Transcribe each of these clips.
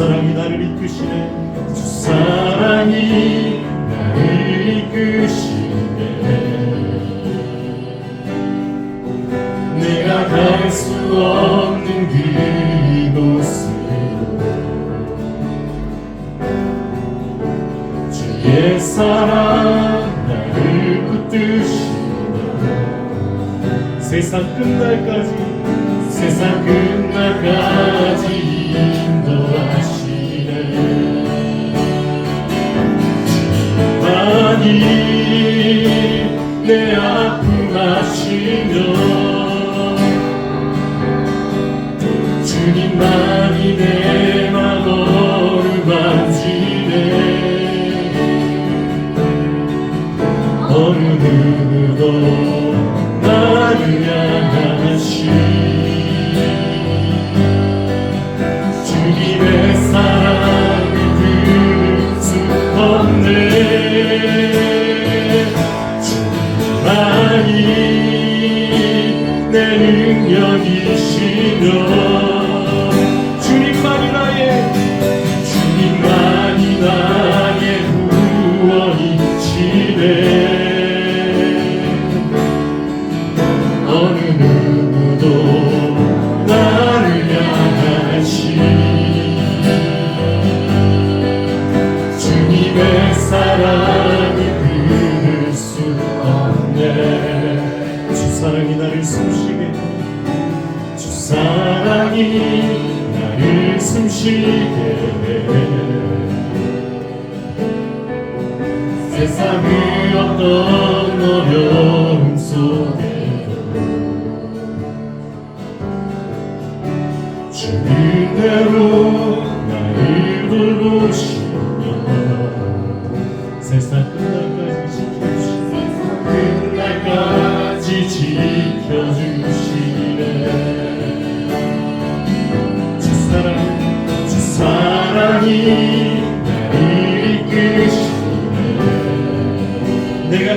사랑이 나를 이끄시네. 주 사랑이 나를 이끄시네. 내가 갈 수 없는 그곳으로 주의 사랑 나를 붙드시네 세상 끝날까지 세상 끝날까지 여기 내 아픔 가시며 주님 만 나를 숨쉬게 해. 세상이 어떤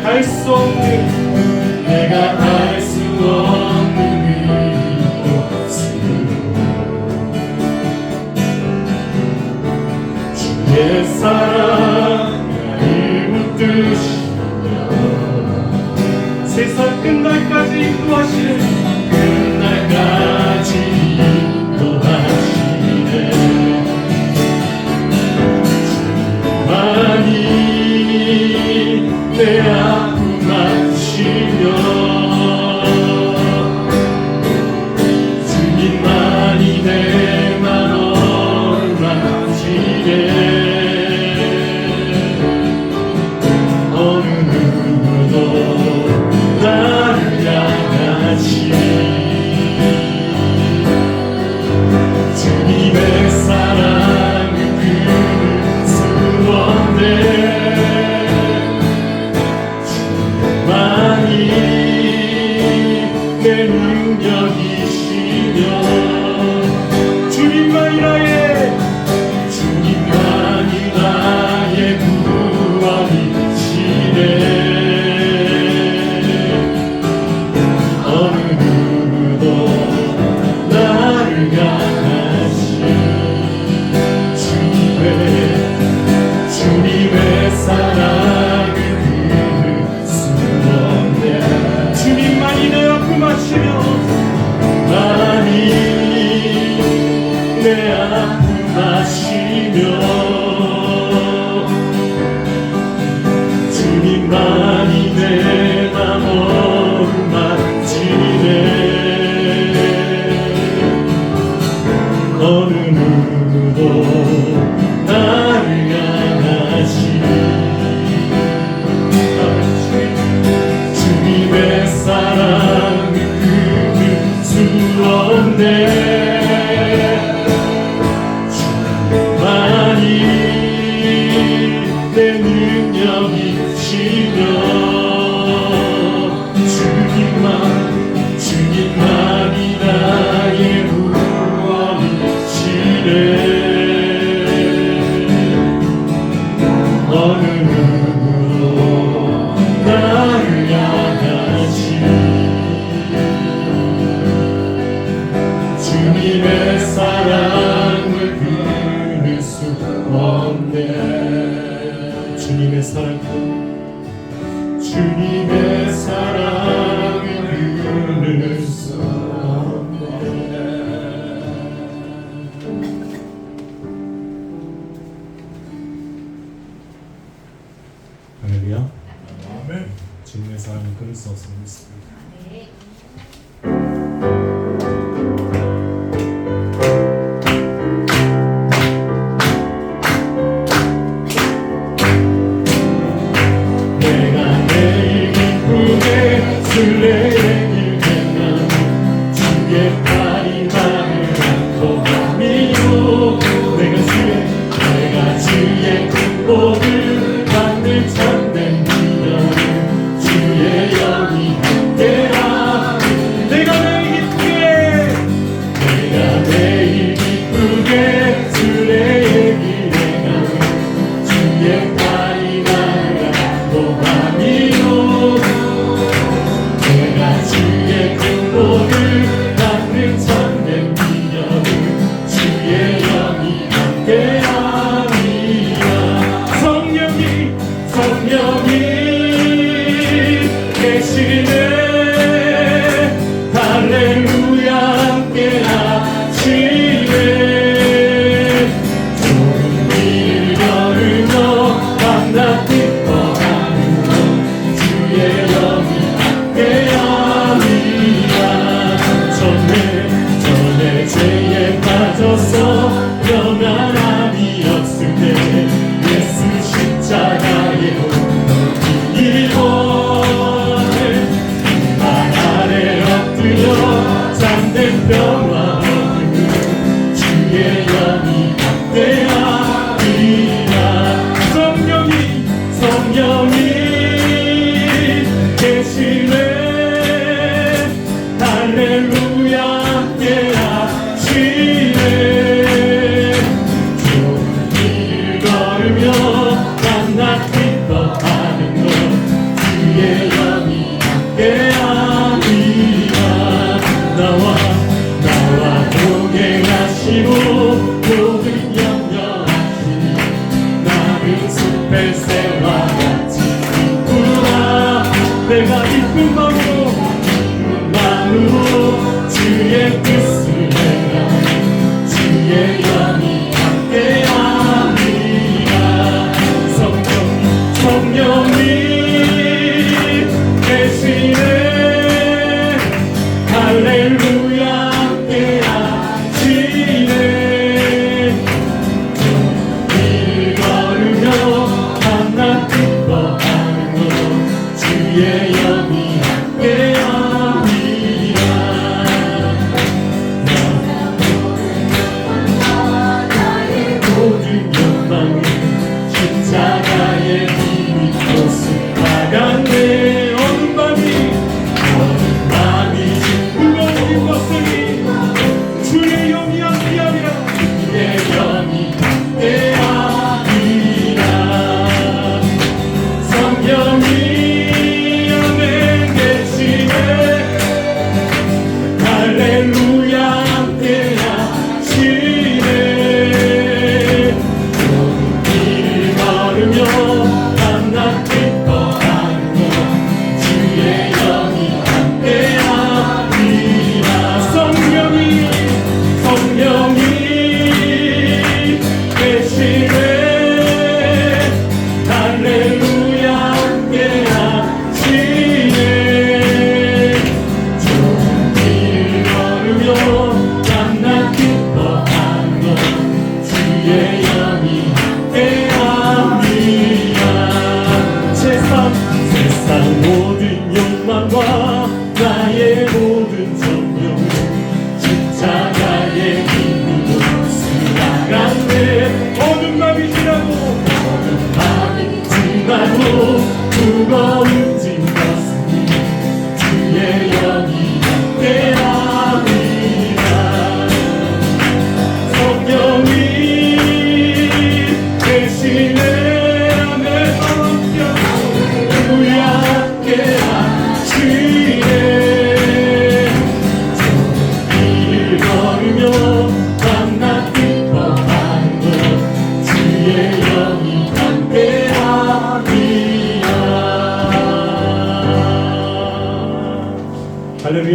내가 갈 수 없는 내가 갈 수 없는 이곳으로 주의 사랑 나를 붙드시며 세상 끝날까지 인도하시는 끝날까지 인도하시네. 주만이 내 주님의 사랑을 끊을 수 없음을 믿습니다. 아, 네.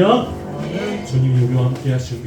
할렐루야. 주님 우리와 함께 하시옵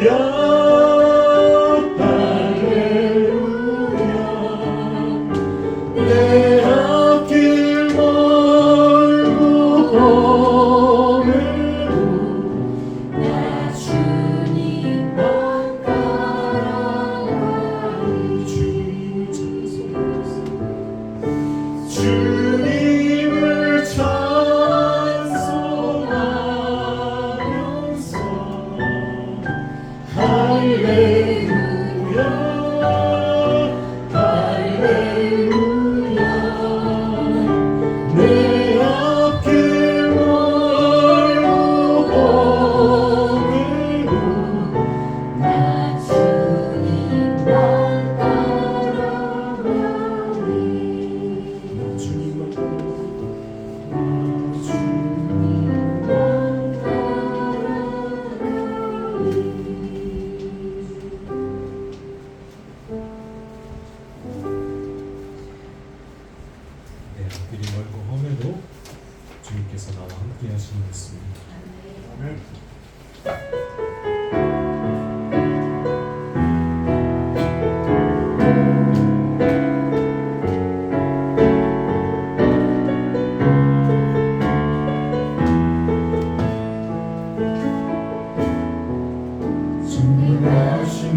할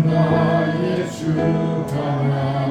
나의 주 하나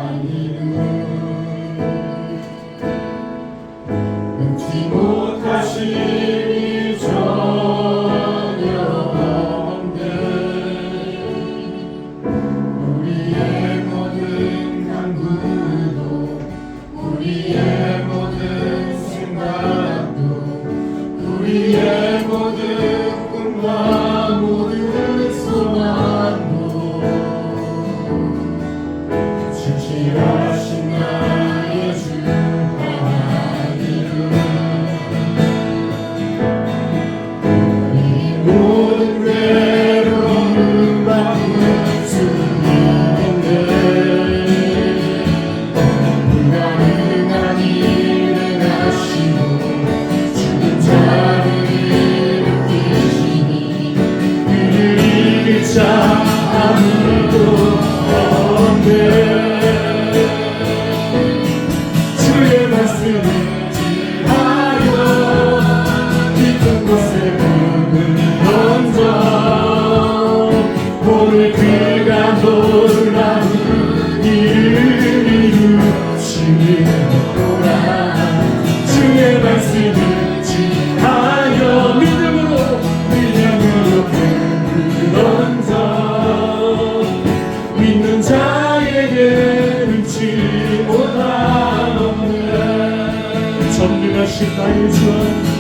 是单人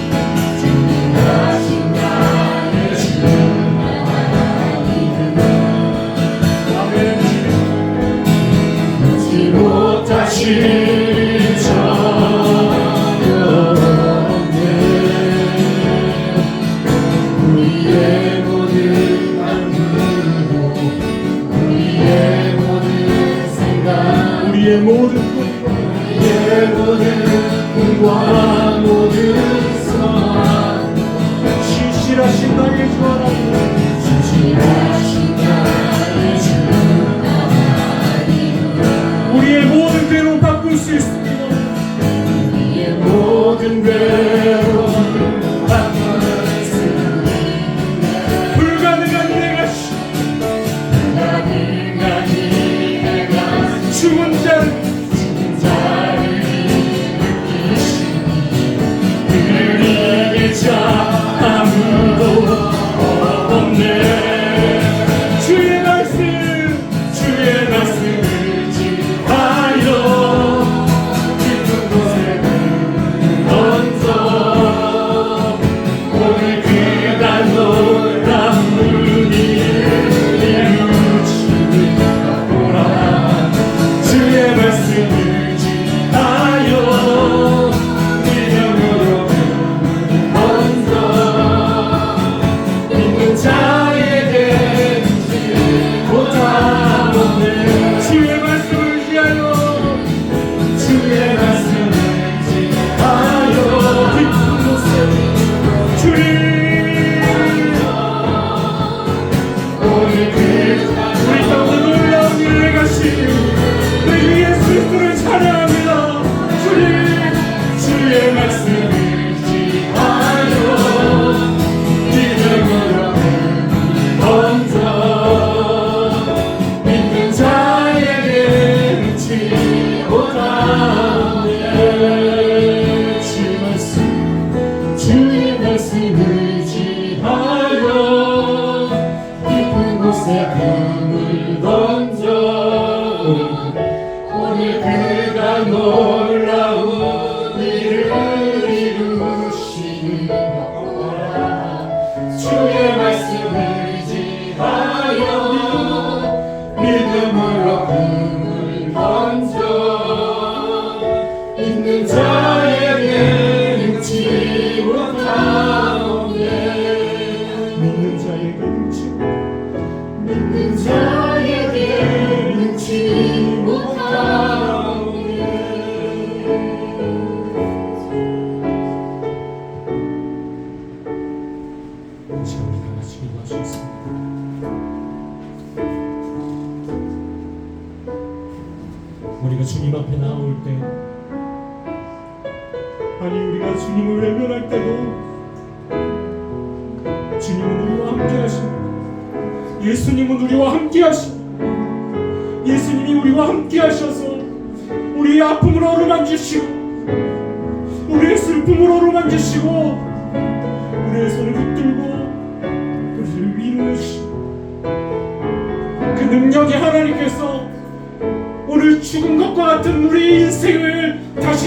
you.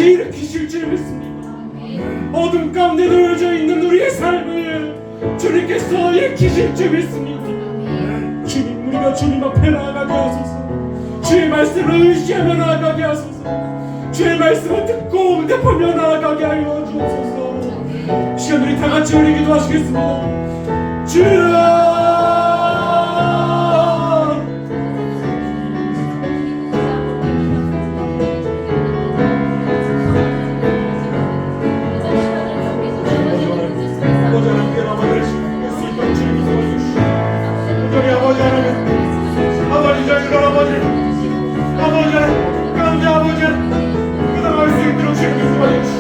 이제 일으키실 줄 믿습니다. 어둠 가운데 놓여져 있는 우리의 삶을 주님께서 일으키실 줄 믿습니다. 주님, 우리가 주님 앞에 나아가게 하소서. 주의 말씀을 의지하며 나아가게 하소서. 주의 말씀을 듣고 응답하며 나아가게 하여 주옵소서. 시간 우리 다 같이 우리 기도하시겠습니다. 주여!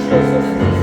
Христос.